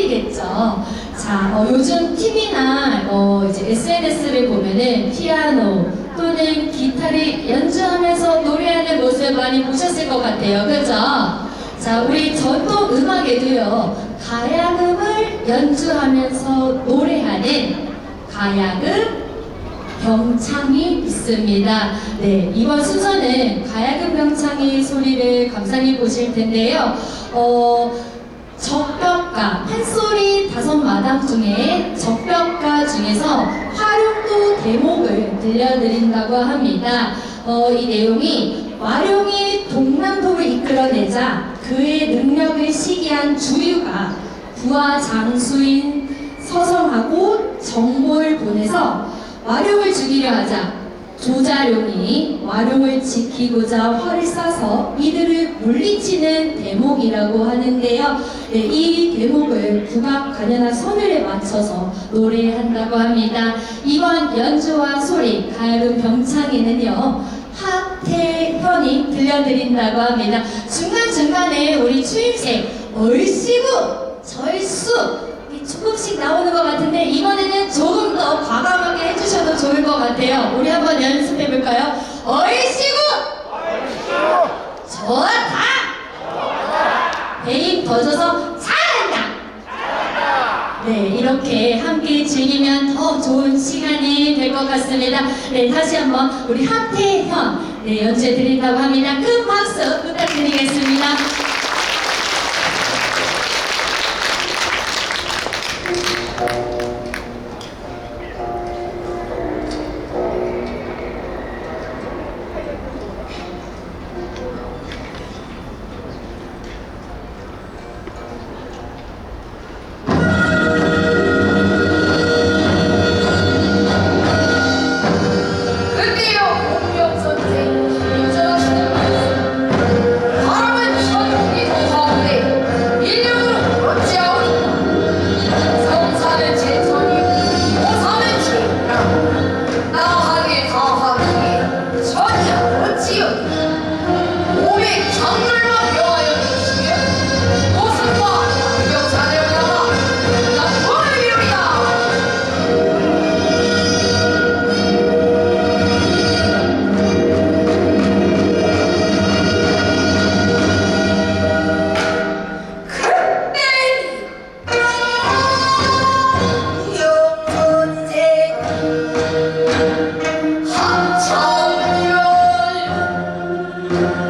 소리겠죠. 자, 어, 요즘 TV나 어, 이제 SNS를 보면은 피아노 또는 기타를 연주하면서 노래하는 모습 많이 보셨을 것 같아요. 그죠? 자, 우리 전통 음악에도요, 가야금을 연주하면서 노래하는 가야금 병창이 있습니다. 네, 이번 순서는 가야금 병창의 소리를 감상해 보실 텐데요. 어, 적벽가, 판소리 다섯 마당 중에 적벽가 중에서 활용도 대목을 들려드린다고 합니다. 어, 이 내용이 와룡이 동남도를 이끌어내자 그의 능력을 시기한 주유가 부하 장수인 서성하고 정보를 보내서 와룡을 죽이려 하자 조자룡이 와룡을 지키고자 활을 쏴서 이들을 물리치는 대목이라고 하는데요. 네, 이 대목을 국악 관현악 선율에 맞춰서 노래한다고 합니다. 이번 연주와 소리 가야금 병창에는요. 하태현이 들려드린다고 합니다. 중간중간에 우리 추임새 얼씨구, 절수 이 조금씩 나오는 것 같은데 이번에는 조금 더 과감하게 해주셔도 좋을 것 같아요. 우리 한번 연습해 볼까요? 얼씨구, 좋다. 배입 더져서 잘한다. 네, 이렇게 함께 즐기면 더 좋은 시간이 될 것 같습니다. 네, 다시 한번 우리 하태현 네, 연주해 드린다고 합니다. 큰 박수 부탁드리겠습니다. 죽